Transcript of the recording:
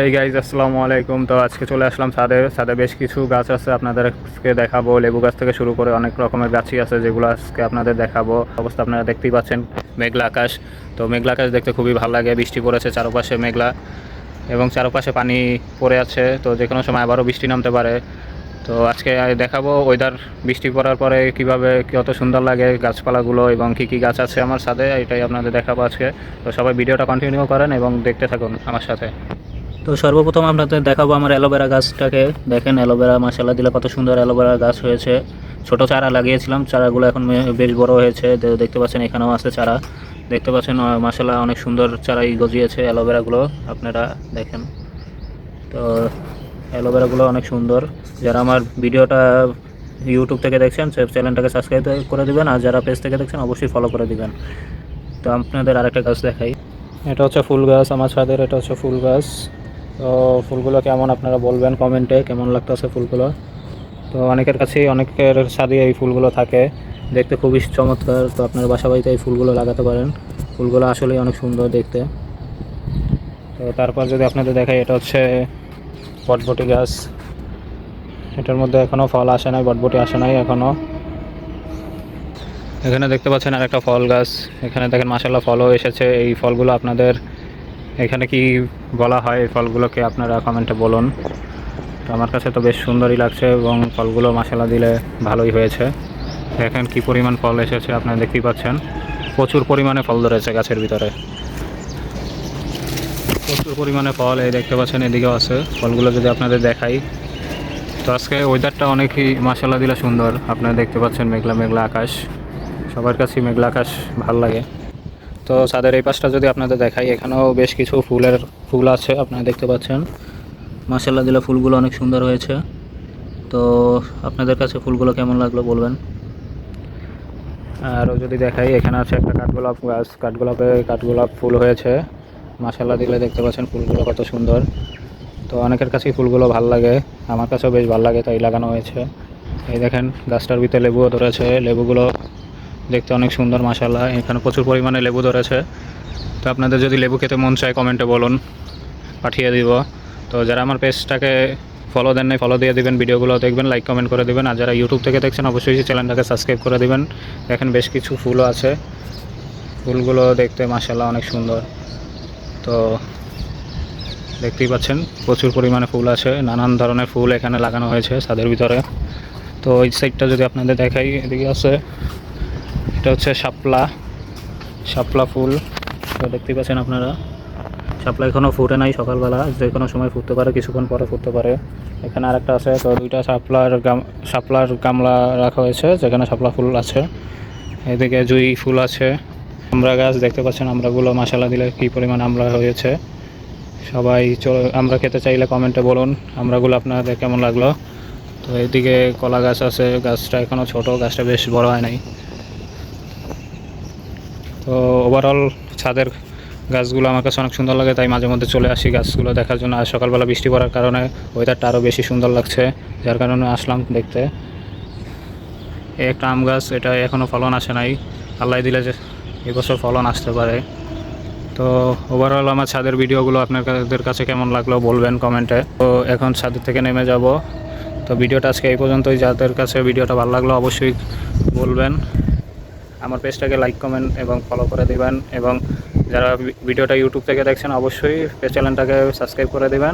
এই গাইজ আসসালামু আলাইকুম। তো আজকে চলে আসলাম ছাদে। ছাদে বেশ কিছু গাছ আছে আপনাদেরকে দেখাবো। লেবু গাছ থেকে শুরু করে অনেক রকমের গাছই আছে যেগুলো আজকে আপনাদের দেখাবো। অবস্থা আপনারা দেখতেই পাচ্ছেন, মেঘলা আকাশ। তো মেঘলা আকাশ দেখতে খুবই ভালো লাগে। বৃষ্টি পড়েছে চারপাশে মেঘলা এবং চারপাশে পানি পড়ে আছে। তো যে কোনো সময় আবারও বৃষ্টি নামতে পারে। তো আজকে দেখাবো ওয়েদার বৃষ্টি পড়ার পরে কীভাবে কত সুন্দর লাগে গাছপালাগুলো এবং কী কী গাছ আছে আমার সাথে এটাই আপনাদের দেখাবো আজকে। তো সবাই ভিডিওটা কন্টিনিউ করেন এবং দেখতে থাকুন আমার সাথে। তো সর্বপ্রথম আপনাদের দেখাবো আমার অ্যালোভেরা গাছটাকে। দেখেন অ্যালোভেরা মাসাল্লাহ দিলে কত সুন্দর অ্যালোভেরা গাছ হয়েছে। ছোট চারা লাগিয়েছিলাম, চারাগুলো এখন বেশ বড় হয়েছে। দেখতে পাচ্ছেন এখানেও আছে চারা। দেখতে পাচ্ছেন মাসাল্লাহ অনেক সুন্দর চারাই গজিয়েছে অ্যালোভেরাগুলো, আপনারা দেখেন। তো অ্যালোভেরাগুলো অনেক সুন্দর। যারা আমার ভিডিওটা ইউটিউব থেকে দেখছেন, সে চ্যানেলটাকে সাবস্ক্রাইব করে দেবেন, আর যারা পেজ থেকে দেখছেন, অবশ্যই ফলো করে দিবেন। তো আপনাদের আরেকটা গাছ দেখাই। এটা হচ্ছে ফুল গাছ, আমার ছাদের এটা হচ্ছে ফুল গাছ। তো ফুলগুলো কেমন আপনারা বলবেন কমেন্টে, কেমন লাগতেছে ফুলগুলো? তো অনেকের কাছেই অনেকের ছাদে এই ফুলগুলো থাকে, দেখতে খুবই চমৎকার। তো আপনার বাসা বাড়িতে এই ফুলগুলো লাগাতে পারেন। ফুলগুলো আসলেই অনেক সুন্দর দেখতে। তো তারপর যদি আপনাদের দেখাই, এটা হচ্ছে বটবটি গাছ। এটার মধ্যে এখনও ফল আসে নাই, বটবটি আসে নাই এখনও এখানে দেখতে পাচ্ছেন আর একটা ফল গাছ। এখানে দেখেন মাসাল্লাহ ফলও এসেছে। এই ফলগুলো আপনাদের এখানে কি বলা হয় এই ফলগুলোকে আপনারা কমেন্টে বলুন। তো আমার কাছে তো বেশ সুন্দরই লাগছে এবং ফলগুলো মাসাল্লাহ দিলে ভালোই হয়েছে। দেখেন কি পরিমাণ ফল এসেছে, আপনারা দেখতেই পাচ্ছেন। প্রচুর পরিমাণে ফল ধরেছে গাছের ভিতরে। প্রচুর পরিমাণে ফল এই দেখতে পাচ্ছেন, এদিকেও আছে। ফলগুলো যদি আপনাদের দেখাই। তো আজকে ওয়েদারটা অনেকই মাসাল্লাহ দিলে সুন্দর। আপনারা দেখতে পাচ্ছেন মেঘলা মেঘলা আকাশ। সবার কাছেই মেঘলা আকাশ, ভালো লাগে। তো ছাদের এই পাশটা যদি আপনাদের দেখাই, এখানেও বেশ কিছু ফুলের ফুল আছে, আপনারা দেখতে পাচ্ছেন। মাসাল্লাহ দিলে ফুলগুলো অনেক সুন্দর হয়েছে। তো আপনাদের কাছে ফুলগুলো কেমন লাগল বলবেন? আরও যদি দেখাই, এখানে আছে একটা কাঠগোলাপ গাছ। কাঠগোলাপে কাঠগোলাপ ফুল হয়েছে। মাসাল্লাহ দিলে দেখতে পাচ্ছেন ফুলগুলো কত সুন্দর। তো অনেকের কাছেই ফুলগুলো ভালো লাগে। আমার কাছেও বেশ ভালো লাগে, তাই লাগানো হয়েছে। এই দেখেন, গাছটার ভিতরে লেবুও ধরেছে। লেবুগুলো দেখতে অনেক সুন্দর মাসাল্লাহ এখানে প্রচুর পরিমাণে লেবু ধরেছে। তো আপনাদের যদি লেবু খেতে মন চায়, কমেন্টে বলুন, পাঠিয়ে দিব। তো যারা আমার পেজটাকে ফলো দেন নাই ফলো দিয়ে দেবেন, ভিডিওগুলো দেখবেন লাইক কমেন্ট করে দেবেন। আর যারা ইউটিউব থেকে দেখছেন, অবশ্যই চ্যানেলটাকে সাবস্ক্রাইব করে দেবেন। দেখেন বেশ কিছু ফুলও আছে। ফুলগুলো দেখতে মাসাল্লাহ অনেক সুন্দর। তো দেখতেই পাচ্ছেন, প্রচুর পরিমাণে ফুল আছে। নানান ধরনের ফুল এখানে লাগানো হয়েছে ছাদের ভিতরে। তো এই সাইডটা যদি আপনাদের দেখাই, এদিকে আছে। এটা হচ্ছে শাপলা শাপলা ফুল। তো দেখতেই পাচ্ছেন আপনারা, শাপলা এখনও ফুটে নাই সকালবেলা, যে কোনো সময় ফুটতে পারে, কিছুক্ষণ পরে ফুটতে পারে। এখানে আরেকটা আছে, তো দুইটা শাপলার গাম, শাপলার গামলা রাখা হয়েছে, যেখানে শাপলা ফুল আছে। এদিকে জুই ফুল আছে। আমরা গাছ, দেখতে পাচ্ছেন আমরাগুলো মশালা দিলে কী পরিমাণ আমরা হয়েছে। সবাই আমরা খেতে চাইলে কমেন্টে বলুন আমরাগুলো আপনাদের কেমন লাগল। তো এদিকে কলা গাছ আছে, গাছটা এখনও ছোট, গাছটা বেশ বড় হয় নাই। তো ওভারঅল ছাদের গাছগুলো আমার কাছে অনেক সুন্দর লাগে, তাই মাঝে মধ্যে চলে আসি গাছগুলো দেখার জন্য। আর সকালবেলা বৃষ্টি পড়ার কারণে ওয়েদারটা আরও বেশি সুন্দর লাগছে, যার কারণে আসলাম দেখতে। এই একটা আম গাছ, এটা এখনও ফলন আসে নাই। আল্লাহ দিলে যে এবছর ফলন আসতে পারে। তো ওভারঅল আমার ছাদের ভিডিওগুলো আপনাদের কাছে কেমন লাগল বলবেন কমেন্টে। তো এখন ছাদের থেকে নেমে যাব। তো ভিডিওটা আজকে এই পর্যন্তই। যাদের কাছে ভিডিওটা ভালো লাগল অবশ্যই বলবেন। আমার পেজটাকে লাইক কমেন্ট এবং ফলো করে দেবেন এবং যারা ভিডিওটা ইউটিউব থেকে দেখছেন, অবশ্যই চ্যানেলটাকে সাবস্ক্রাইব করে দিবেন।